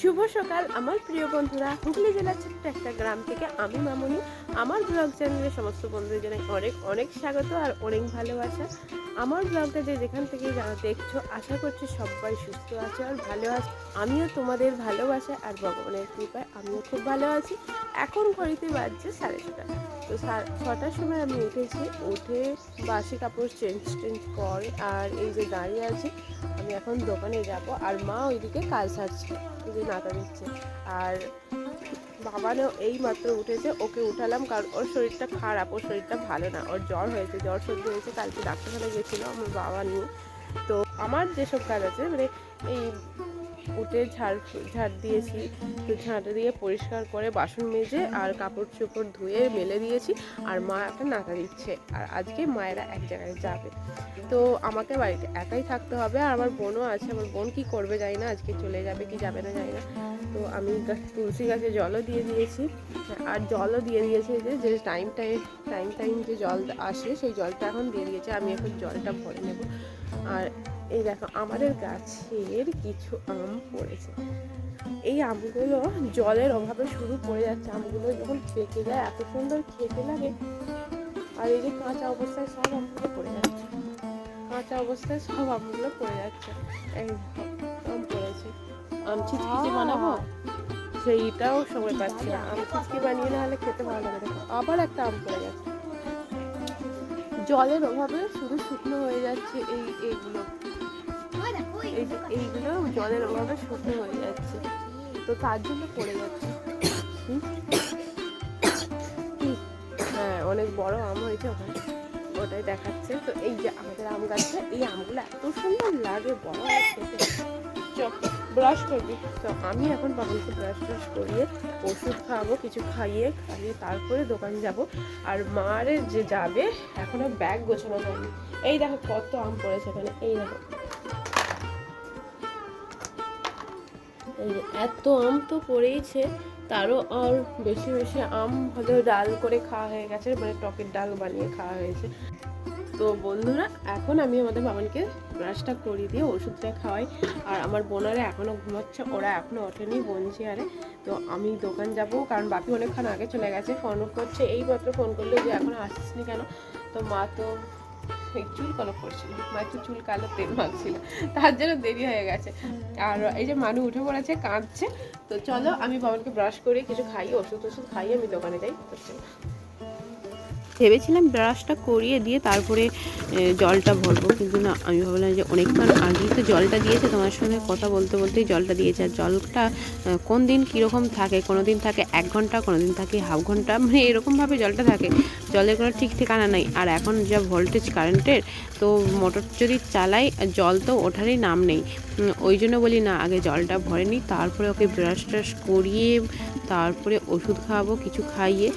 শুভ সকাল, আমার প্রিয় বন্ধুরা। হুগলি জেলার ছোট্ট একটা গ্রাম থেকে আমি মামনি। আমার ব্লগ চ্যানেলে সমস্ত বন্ধুদের জন্য অনেক অনেক স্বাগত আর অনেক ভালোবাসা। আমার ব্লগটা যে যেখান থেকে দেখছ, আশা করছি সবাই সুস্থ আছে আর ভালো আছে। আমিও তোমাদের ভালোবাসা আর ভগবানের কৃপায় আমিও খুব ভালো আছি। এখন ঘড়িতে বাজছে সাড়ে ছটা। তো ছটার সময় আমি উঠেছি, উঠে বাসি কাপড় চেঞ্জ টেঞ্জ করে আর এই যে দাঁড়িয়ে আছি, আমি এখন দোকানে যাব। আর মা ওইদিকে কাজ সারছে, এই যে নাতা দিচ্ছে। আর বাবানও এই মাত্র উঠেছে, ওকে উঠালাম কারণ ওর শরীরটা খারাপ, ওর শরীরটা ভালো না। ওর জ্বর হয়েছে, জ্বর সর্দি হয়েছে, কালকে ডাক্তারখানে গেছিল আমার বাবা নিয়ে। তো আমার যেসব কাজ আছে মানে এই উঠে ঝাড় ঝাড় দিয়েছি। তো ঝাড় দিয়ে পরিষ্কার করে বাসন মেজে আর কাপড় চোপড় ধুয়ে মেলে দিয়েছি আর মা একটা নাতা দিচ্ছে। আর আজকে মায়েরা এক জায়গায় যাবে। তো আমাকে বাড়িতে একাই থাকতে হবে আর আমার বোনও আছে। আমার বোন কি করবে জানি না, আজকে চলে যাবে কি যাবে না জানি না। তো আমি তুলসী গাছে জলও দিয়ে দিয়েছি। আর জলও দিয়ে দিয়েছি যে যে টাইম টাইম টাইম টাইম যে জল আসে সেই জলটা এখন দিয়ে দিয়েছে। আমি এখন জলটা ভরে নেব। আর এই দেখো আমাদের গাছের কিছু আম পড়েছে। এই আমগুলো জলের অভাবে শুরু পড়ে যাচ্ছে। আমগুলো যখন পেকে যায় এত সুন্দর খেতে লাগে। আর এই যে কাঁচা অবস্থায় সব আমগুলো পড়ে যাচ্ছে। কাঁচা অবস্থায় সব আমগুলো পড়ে যাচ্ছে। এই আম পড়েছে। আম ছিচকিচি বানাবো? সেইটাও সময় পাচ্ছি না। আম ছিচকি বানিয়ে না হলে খেতে ভালো লাগে দেখো আবার একটা আম পড়ে যাচ্ছে জলের অভাবে শুধু শুকনো হয়ে যাচ্ছে এই এইগুলো। এই এইগুলো জলের অভাবে শুকনো হয়ে যাচ্ছে। তো তার জন্য পড়ে যাচ্ছে? হ্যাঁ অনেক বড় আম হয়েছে ওখানে। ওটাই দেখাচ্ছে। তো এই যে আমাদের আম গাছটা, এই আমগুলো এত সুন্দর লাগে, বড় চপ। ব্রাশ করবি? তো আমি এখন বাবুকে ব্রাশ ট্রাশ করিয়ে ওষুধ খাওয়াবো, কিছু খাইয়ে খাইয়ে তারপরে দোকান যাব। আর মারে যে যাবে, এখনও ব্যাগ গোছানো হয়নি এই দেখো কত আম পড়েছে এখানে, এই দেখো। এই এত আম তো পড়েইছে, তারও আর বেশি বেশি আম হলো ডাল করে খাওয়া হয়ে গেছে মানে টকের ডাল বানিয়ে খাওয়া হয়েছে। তো বন্ধুরা, এখন আমি আমাদের বাবানকে ব্রাশটা করিয়ে দিয়ে ওষুধটা খাওয়াই। আর আমার বোনারা এখনও ঘুমাচ্ছে, ওরা এখনও ওঠেনি বনছি আরে তো আমি দোকান যাব, কারণ বাপি অনেকক্ষণ আগে চলে গেছে ফোন করছে। এই মাত্র ফোন করল যে এখনও আসছিস কেন? তো মা তো চুল কালো করছিল মা একটু চুল কালো তেল মাখছিল, তার জন্য দেরি হয়ে গেছে। আর এই যে মানু উঠে পড়েছে, কাঁদছে। তো চলো আমি বাবানকে ব্রাশ করে কিছু খাইয়ে ওষুধ ওষুধ খাইয়ে আমি দোকানে যাই। চলো। ভেবেছিলাম ব্রাশটা করিয়ে দিয়ে তারপরে জলটা ভরবো, কিন্তু না, আমি ভাবলাম যে অনেকক্ষণ আগেই তো জলটা দিয়েছে, তোমার সঙ্গে কথা বলতে বলতেই জলটা দিয়েছে। আর জলটা কোন দিন কীরকম থাকে, কোনো দিন থাকে এক ঘণ্টা, কোনো দিন থাকে হাফ ঘণ্টা মানে এরকমভাবে জলটা থাকে। জলের কোনো ঠিক ঠিকানা নেই। আর এখন যা ভোল্টেজ কারেন্টের তো মোটর যদি চালাই, জল তো ওঠারই নাম নেই। ওই জন্য বলি না, আগে জলটা ভরে নিই, তারপরে ওকে ব্রাশ ট্রাশ করিয়ে, তারপরে ওষুধ খাওয়াবো, কিছু খাইয়ে,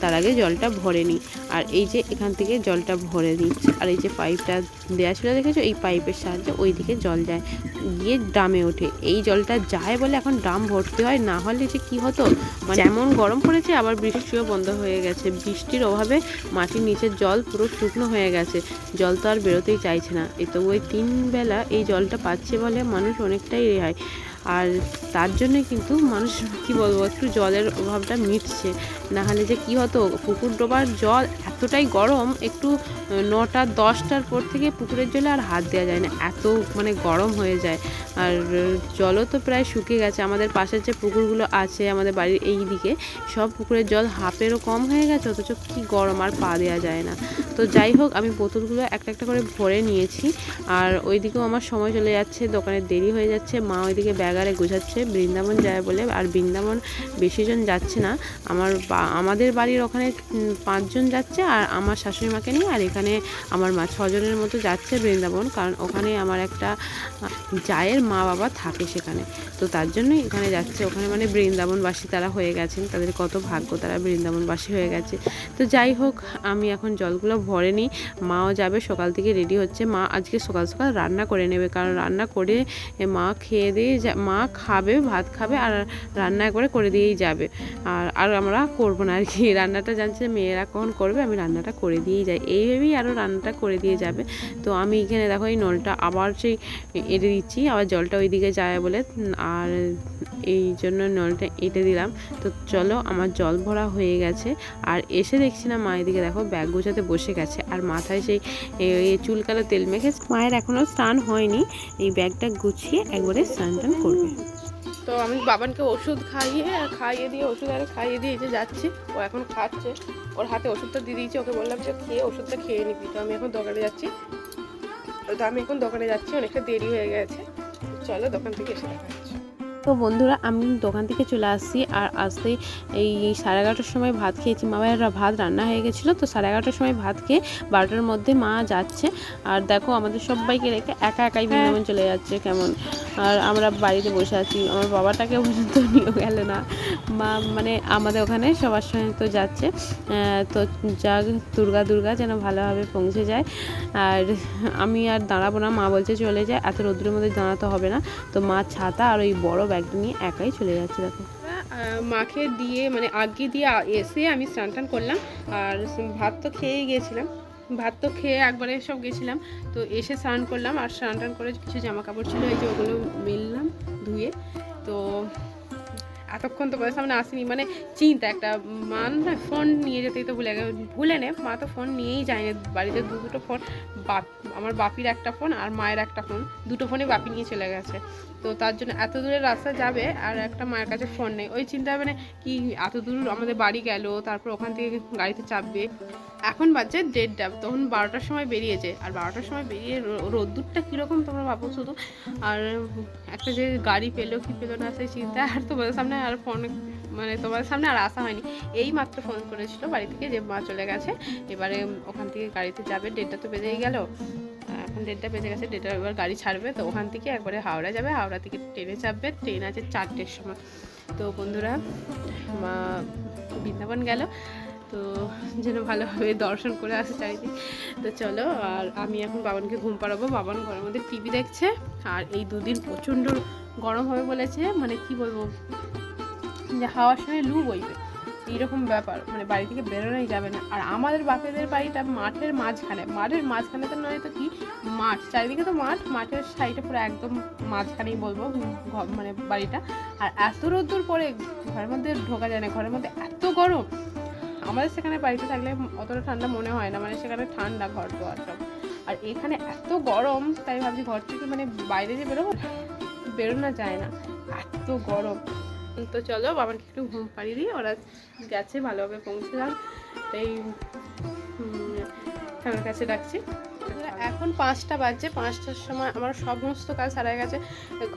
তার আগে জলটা ভরে নিই। আর এই যে এখান থেকে জলটা ভরে নিচ্ছে, আর এই যে পাইপটা দেওয়া ছিল, দেখেছ? এই পাইপের সাহায্যে ওই দিকে জল যায়। গিয়ে ড্রামে ওঠে। এই জলটা যায় বলে এখন ড্রাম ভর্তি হয় না হলে যে কি হতো? মানে যেমন গরম পড়েছে আবার বৃষ্টিও বন্ধ হয়ে গেছে। বৃষ্টির অভাবে মাটির নিচের জল পুরো শুকনো হয়ে গেছে। জল তো আর বেরোতেই চাইছে না। এই তো ওই তিন বেলা এই জলটা পাচ্ছে বলে মানুষ অনেকটাই রেহাই। আর তার জন্যে কিন্তু মানুষ কি বলব একটু জলের অভাবটা মিটছে। না হলে যে কি হতো? পুকুর ডোবার জল এতটাই গরম, একটু নটা, দশটার পর থেকে পুকুরের জলে আর হাত দেওয়া যায় না। এত মানে গরম হয়ে যায়। আর জলও তো প্রায় শুকিয়ে গেছে। আমাদের পাশের যে পুকুরগুলো আছে, আমাদের বাড়ির এই দিকে, সব পুকুরের জল হাফেরও কম হয়ে গেছে, অথচ কী গরম আর পা দেওয়া যায় না। তো যাই হোক, আমি বোতলগুলো একটা একটা করে ভরে নিয়েছি। আর ওইদিকেও আমার সময় চলে যাচ্ছে, দোকানে দেরি হয়ে যাচ্ছে। মা ওইদিকে ব্যাগারে গোছাচ্ছে, বৃন্দাবন যায় বলে। আর বৃন্দাবন বেশিজন যাচ্ছে না। আমার আমাদের বাড়ির ওখানে পাঁচজন যাচ্ছে আর আমার শাশুড়ি মাকে নিয়ে আর এখানে আমার মা ছজনের মতো যাচ্ছে বৃন্দাবন, কারণ ওখানে আমার একটা জায়ের মা বাবা থাকে সেখানে। তো তার জন্যই এখানে যাচ্ছে। ওখানে মানে বৃন্দাবনবাসী তারা হয়ে গেছেন। তাদের কত ভাগ্য, তারা বৃন্দাবনবাসী হয়ে গেছে। তো যাই হোক, আমি এখন জলগুলো ভরে নিই। মাও যাবে, সকাল থেকে রেডি হচ্ছে। মা আজকে সকাল সকাল রান্না করে নেবে, কারণ রান্না করে মা খেয়ে দিয়ে মা খাবে, ভাত খাবে আর রান্না করে করে দিয়েই যাবে। আর আর আমরা করব না আর কি। রান্নাটা জানছে মেয়েরা কখন করবে, আমি রান্নাটা করে দিয়েই যায়। এইভাবেই আরও রান্নাটা করে দিয়ে যাবে। তো আমি এখানে দেখো এই নলটা আবার সেই এঁটে দিচ্ছি, আবার জলটা ওইদিকে যায় বলে। আর এই জন্য নলটা এঁটে দিলাম। তো চলো আমার জল ভরা হয়ে গেছে। আর এসে দেখছি না মায়ের দিকে দেখো ব্যাগ গোছাতে বসে গেছে। আর মাথায় সেই চুলকালো তেল মেখে মায়ের এখনও স্নান হয়নি। এই ব্যাগটা গুছিয়ে একবারে স্নান টান করবে। তো আমি বাবানকে ওষুধ খাইয়ে খাইয়ে দিয়ে, ওষুধ আর খাইয়ে দিয়ে যে যাচ্ছি। ও এখন খাচ্ছে। ওর হাতে ওষুধটা দিয়ে দিয়েছি। ওকে বললাম যে, খেয়ে ওষুধটা খেয়ে নিবি। তো আমি এখন দোকানে যাচ্ছি। তো আমি এখন দোকানে যাচ্ছি। অনেকটা দেরি হয়ে গেছে। চলো দোকান থেকে এসে দেখা তো বন্ধুরা আমি দোকান থেকে চলে আসছি আর আসতেই এই সাড়ে এগারোটার সময় ভাত খেয়েছি। মা বাবার ভাত রান্না হয়ে গেছিল তো সাড়ে এগারোটার সময় ভাত খেয়ে বারোটার মধ্যে মা যাচ্ছে। আর দেখো আমাদের সবাইকে রেখে একা একাই বৃন্দাবন চলে যাচ্ছে কেমন। আর আমরা বাড়িতে বসে আছি আমার বাবাটাকে পর্যন্ত নিয়ে গেল না। মা মানে আমাদের ওখানে সবার সঙ্গে তো যাচ্ছে। তো যাক দুর্গা দুর্গা যেন ভালোভাবে পৌঁছে যায়। আর আমি আর দাঁড়াবো না মা বলছে চলে যায়। এত রোদ্রের মধ্যে দাঁড়াতে হবে না। তো মা ছাতা আর ওই বড় ব্যাগটা নিয়ে একাই চলে যাচ্ছে, দেখো। মাকে দিয়ে মানে আগে দিয়ে এসে আমি স্নান টান করলাম, আর ভাত তো খেয়েই গিয়েছিলাম ভাত তো খেয়ে একবারে সব গেছিলাম, তো এসে স্নান করলাম, আর স্নান টান করে কিছু জামা কাপড় ছিল, এই যে ওগুলো মেললাম ধুয়ে। তো এতক্ষণ তো বয়স সামনে আসেনি মানে চিন্তা, একটা মান না ফোন নিয়ে যেতেই তো ভুলে গেল, ভুলে নে, মা তো ফোন নিয়েই যায়নি, বাড়িতে দু দুটো ফোন বাপ, আমার বাপির একটা ফোন আর মায়ের একটা ফোন দুটো ফোনে বাপি নিয়ে চলে গেছে। তো তার জন্য এত দূরের রাস্তা যাবে আর একটা মায়ের কাছে ফোন নেই। ওই চিন্তা মানে কি, এত দূর আমাদের বাড়ি গেল, তারপর ওখান থেকে গাড়িতে চাপবে। এখন বাজছে দেড়টা, তখন বারোটার সময় বেরিয়েছে। আর বারোটার সময় বেরিয়ে রোদ্দুরটা কীরকম তোমরা ভাবো শুধু? আর একটা যে গাড়ি পেল, কি পেল না, সেই চিন্তা আর তো তোমাদের সামনে আর ফোন মানে তোমাদের সামনে আর আসা হয়নি। এই মাত্র ফোন করেছিল বাড়ি থেকে যে মা চলে গেছে। এবারে ওখান থেকে গাড়িতে যাবে ডেটটা তো বেজেই গেল। এখন ডেটটা বেজে গেছে ডেটটা এবার গাড়ি ছাড়বে। তো ওখান থেকে একবারে হাওড়া যাবে। হাওড়া থেকে ট্রেনে চাপবে। ট্রেন আছে চারটের সময়। তো বন্ধুরা, মা বৃন্দাবন গেল। তো যেন ভালোভাবে দর্শন করে আসে চারিদিক। তো চলো, আর আমি এখন বাবানকে ঘুম পাড়াবো। বাবান ঘরের মধ্যে টিভি দেখছে। আর এই দুদিন প্রচণ্ড গরম হবে বলেছে। মানে কি বলব? যে হাওয়ার সময় লু বইবে। এইরকম ব্যাপার মানে বাড়ি থেকে বেরোনোই যাবে না। আর আমাদের বাপেদের বাড়িটা মাঠের মাঝখানে। মাঠের মাঝখানে তো নয় তো কি? মাঠ, চারিদিকে তো মাঠ। মাঠের সাইডে পুরো একদম মাঝখানেই বলব মানে বাড়িটা। আর এত রোদ্দুর পরে ঘরের মধ্যে ঢোকা যায় না। ঘরের মধ্যে এত গরম। আমাদের সেখানে বাড়িতে থাকলে অতটা ঠান্ডা মনে হয় না। মানে সেখানে ঠান্ডা ঘর তো আর সব। আর এখানে এত গরম, তাই ভাবছি ঘর থেকে মানে বাইরে যে বেরোবো, বেরোনো যায় না। এত গরম। তো চলো, বাবাকে একটু ঘুম পাড়িয়ে দিই ওরা গেছে, ভালোভাবে পৌঁছে যান তাই কাছে ডাকছি। এখন পাঁচটা বাজছে, পাঁচটার সময় আমার সমস্ত কাজ সারা গেছে।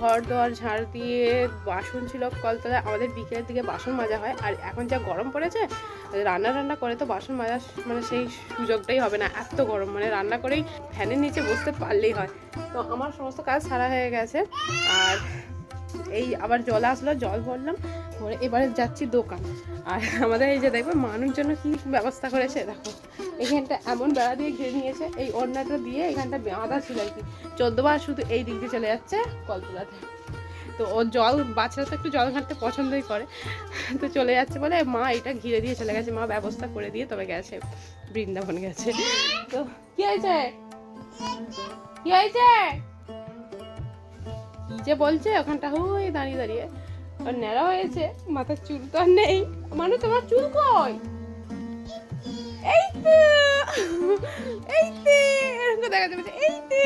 ঘর দোয়ার ঝাড় দিয়ে বাসন ছিল কলতলায়, আমাদের বিকেলের দিকে বাসন মাজা হয়। আর এখন যা গরম পড়েছে, রান্না রান্না করে তো বাসন মাজা মানে সেই সুযোগটাই হবে না, এত গরম। মানে রান্না করেই ফ্যানের নিচে বসতে পারলেই হয়। তো আমার সমস্ত কাজ সারা হয়ে গেছে। আর এই আবার জল আসলো, জল ভরলাম, ভরে এবারে যাচ্ছি দোকান। আর আমাদের এই যে দেখবে, মানুষ জন্য কি ব্যবস্থা করেছে, দেখো। এখানটা এমন বেড়া দিয়ে ঘিরে নিয়েছে, এই অন্যটা দিয়ে এখানটা বাঁধা ছিল আর কি। চোদ্দবার শুধু এই দিক দিয়ে চলে যাচ্ছে কলতলাতে তো ও জল, বাচ্চারা তো একটু জল ঘাঁটতে পছন্দই করে। তো চলে যাচ্ছে বলে, মা, এটা ঘিরে দিয়ে চলে গেছে, মা, ব্যবস্থা করে দিয়ে তবে গেছে, বৃন্দাবন গেছে। তো, কি হয়েছে? কি হয়েছে? যে বলছে ওখানটা হই দাঁড়িয়ে দাঁড়িয়ে। আর ন্যাড়া হয়েছে, মাথার চুল তো আর নেই। মানে তোমার চুল কই? এই তো এই তো, এরকম দেখা যাবে এই তো।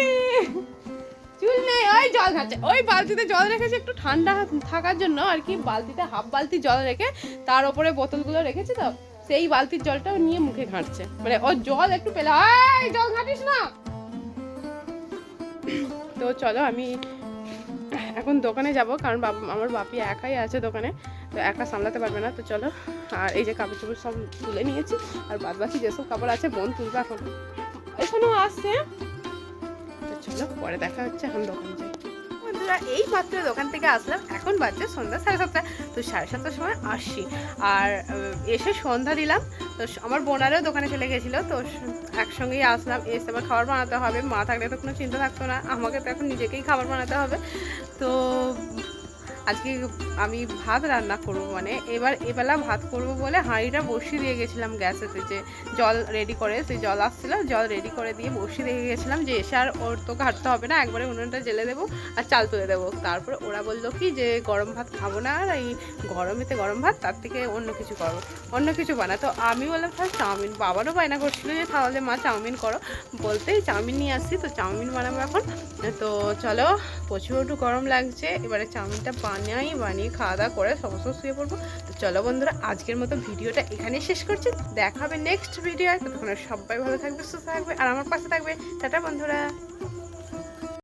চুল নেই, ওই জল খাচ্ছে। ওই বালতিতে জল রেখেছে, একটু ঠান্ডা থাকার জন্য আর কি, বালতিতে হাফ বালতি জল রেখে তার উপরে বোতলগুলো রেখেছে তো, সেই বালতির জলটা নিয়ে মুখে ঘাঁটছে। মানে ও জল একটু পেলে জল ঘাঁটিস না। তো চলো আমি এখন দোকানে যাব, কারণ আমার বাপি একাই আছে দোকানে, তো একা সামলাতে পারবে না, তো চলো। আর এই যে কাপড় চোপড় সব তুলে নিয়েছি, আর বাদ বাকি যেসব কাপড় আছে, বোন তুলবে এখন। এখনও আসছে। চলো, পরে দেখা হচ্ছে এখন দোকানে বন্ধুরা এই মাত্র দোকান থেকে আসলাম। এখন বাজছে সন্ধ্যা সাড়ে সাতটা। তো সাড়ে সাতটার সময় আসছি। আর এসে সন্ধ্যা দিলাম। তো আমার বোনারও দোকানে চলে গেছিল। তো একসঙ্গেই আসলাম। এসে আমার খাবার বানাতে হবে। মা থাকলে তো কোনো চিন্তা থাকতো না। আমাকে তো এখন নিজেকেই খাবার বানাতে হবে। তো আজকে আমি ভাত রান্না করব মানে এবার, এবেলা ভাত করব বলে হাঁড়িটা বসিয়ে দিয়ে গেছিলাম গ্যাসেতে যে জল রেডি করে, সেই জল আসছিল, জল রেডি করে দিয়ে বসিয়ে দিয়ে গেছিলাম যে এসে আর ওর তো ঘাটতে হবে না, একবারে উনুনটা জেলে দেবো আর চাল তুলে দেবো। তারপরে ওরা বলল কি যে গরম ভাত খাব না আর এই গরমেতে গরম ভাত, তার থেকে অন্য কিছু করো, অন্য কিছু বানা তো আমি বললাম তাহলে চাউমিন। বাবারও বায়না করছিল যে তাহলে মা, চাউমিন করো। বলতেই চাউমিন নিয়ে আসছি, তো চাউমিন বানাবো এখন। তো চলো, প্রচুর একটু গরম লাগছে, এবারে চাউমিনটা বানাই বানিয়ে খাওয়া দাওয়া করে সমস্ত শুয়ে পড়ব। তো চলো বন্ধুরা, আজকের মতো ভিডিওটা এখানেই শেষ করছি। দেখা হবে নেক্সট ভিডিও ততক্ষণ সবাই ভালো থাকবে, সুস্থ থাকবে, আর আমার পাশে থাকবে। টাটা বন্ধুরা।